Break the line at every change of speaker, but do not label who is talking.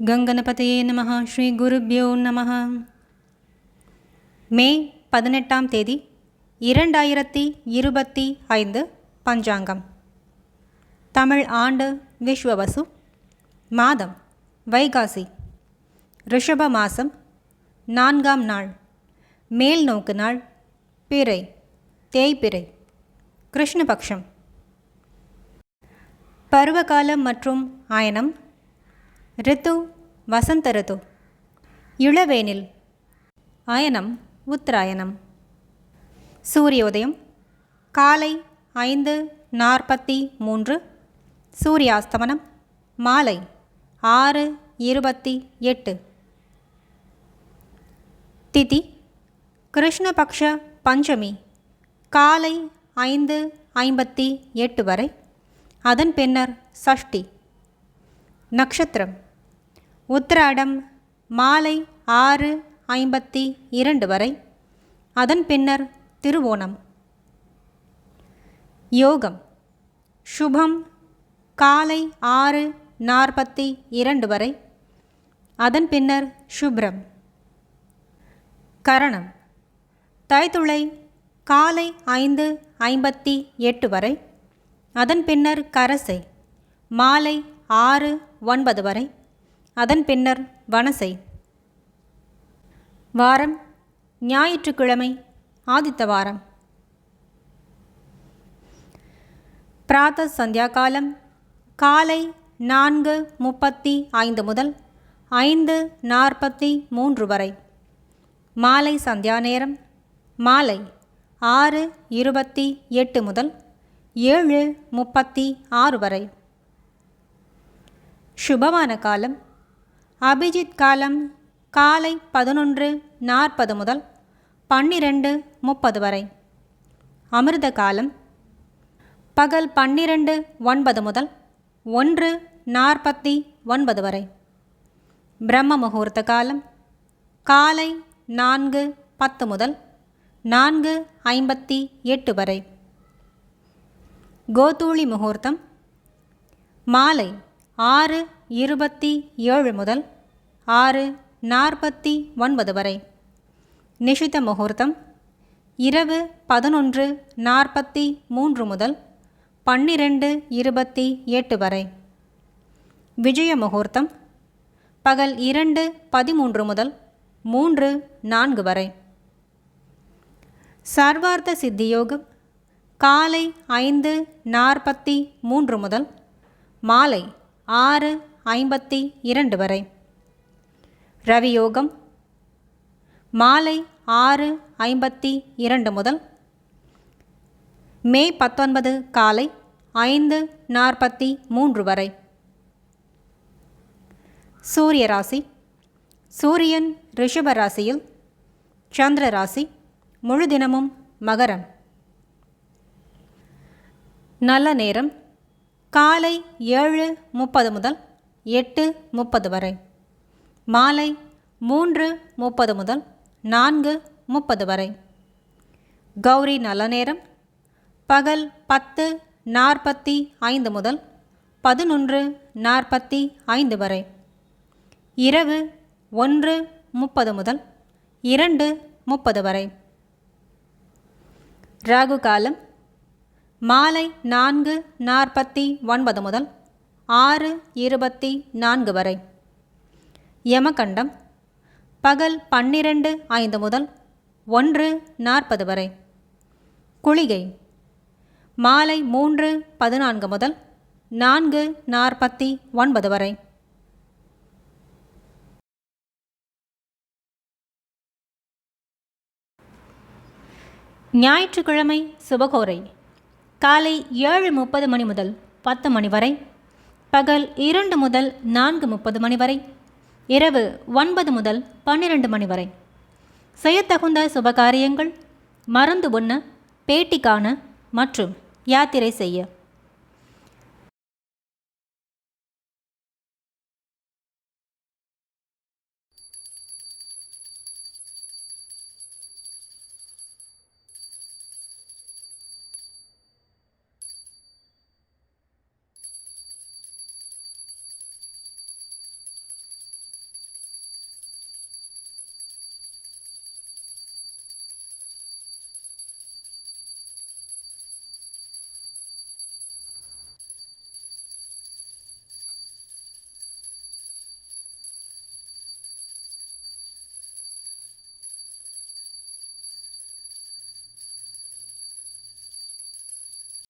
கங்கணபதையே நம ஸ்ரீ குருப்யோ நம மே பதினெட்டாம் தேதி இரண்டாயிரத்தி இருபத்தி ஐந்து பஞ்சாங்கம். தமிழ் ஆண்டு விஸ்வவசு மாதம் வைகாசி ரிஷப மாசம் நான்காம் நாள் மேல் நோக்கு நாள் பிறை தேய்பிறை கிருஷ்ணபக்ஷம். பருவகாலம் மற்றும் ஆயனம் ரித்து வசந்த ரித்து. இளவேனில் அயனம் உத்தராயணம் சூரியோதயம் காலை ஐந்து நாற்பத்தி மூன்று சூரியாஸ்தமனம் மாலை ஆறு இருபத்தி எட்டு. திதி கிருஷ்ணபக்ஷ பஞ்சமி காலை ஐந்து ஐம்பத்தி எட்டு வரை. அதன் பின்னர் சஷ்டி. நட்சத்திரம் உத்திராடம் மாலை ஆறு ஐம்பத்தி இரண்டு வரை. அதன் பின்னர் திருவோணம். யோகம். சுபம் காலை ஆறு நாற்பத்தி இரண்டு வரை. அதன் பின்னர் சுப்ரம். கரணம். தைத்துளை காலை ஐந்து ஐம்பத்தி எட்டு வரை. அதன் பின்னர் கரசை மாலை ஆறு ஒன்பது வரை. அதன் பின்னர் வனசை. வாரம் ஞாயிற்றுக்கிழமை ஆதித்த வாரம் பிராத்த சந்தியாகாலம் காலை நான்கு முப்பத்தி ஐந்து முதல் ஐந்து நாற்பத்தி மூன்று வரை. மாலை சந்தியா நேரம் மாலை ஆறு இருபத்தி எட்டு முதல் ஏழு முப்பத்தி ஆறு வரை. சுபமான காலம் அபிஜித் காலம் காலை பதினொன்று நாற்பது முதல் பன்னிரெண்டு முப்பது வரை. அமிர்த காலம் பகல் பன்னிரண்டு ஒன்பது முதல் ஒன்று நாற்பத்தி ஒன்பது வரை. பிரம்ம முகூர்த்த காலம் காலை நான்கு பத்து முதல் நான்கு ஐம்பத்தி எட்டு வரை. கோதூளி முகூர்த்தம் மாலை ஆறு இருபத்தி ஏழு முதல் ஆறு நாற்பத்தி ஒன்பது வரை. நிஷித முகூர்த்தம் இரவு பதினொன்று நாற்பத்தி மூன்று முதல் பன்னிரெண்டு இருபத்தி எட்டு வரை. விஜய முகூர்த்தம் பகல் இரண்டு பதிமூன்று முதல் மூன்று நான்கு வரை. சர்வார்த்த சித்தியோகம் காலை ஐந்து நாற்பத்தி மூன்று முதல் மாலை ஆறு ஐம்பத்தி இரண்டு வரை. ரவியோகம். மாலை ஆறு ஐம்பத்தி இரண்டு முதல் மே பத்தொன்பது காலை ஐந்து நாற்பத்தி மூன்று வரை. சூரிய ராசி. சூரியன் ரிஷப ராசியில் சந்திர ராசி. முழு தினமும் மகரம். நல்ல நேரம். காலை ஏழு முப்பது முதல் எட்டு முப்பது வரை. மாலை மூன்று முப்பது முதல் நான்கு முப்பது வரை. கௌரி நல்ல நேரம். பகல் பத்து நாற்பத்தி ஐந்து முதல் பதினொன்று நாற்பத்தி ஐந்து வரை. இரவு ஒன்று முப்பது முதல் இரண்டு முப்பது வரை. ராகு காலம். மாலை நான்கு நாற்பத்தி ஒன்பது முதல் ஆறு இருபத்தி நான்கு வரை. யமகண்டம். பகல் பன்னிரண்டு ஐந்து முதல் ஒன்று நாற்பது வரை. குளிகை. மாலை மூன்று பதினான்கு முதல் நான்கு நாற்பத்தி ஒன்பது வரை. ஞாயிற்றுக்கிழமை சுபகோரை. காலை ஏழு முப்பது மணி முதல் பத்து மணி வரை. பகல் இரண்டு முதல் நான்கு முப்பது மணி வரை. இரவு ஒன்பது முதல் பன்னிரண்டு மணி வரை. செய்யத்தகுந்த சுபகாரியங்கள் மருந்து உண்ண பேட்டி காண மற்றும் யாத்திரை செய்ய.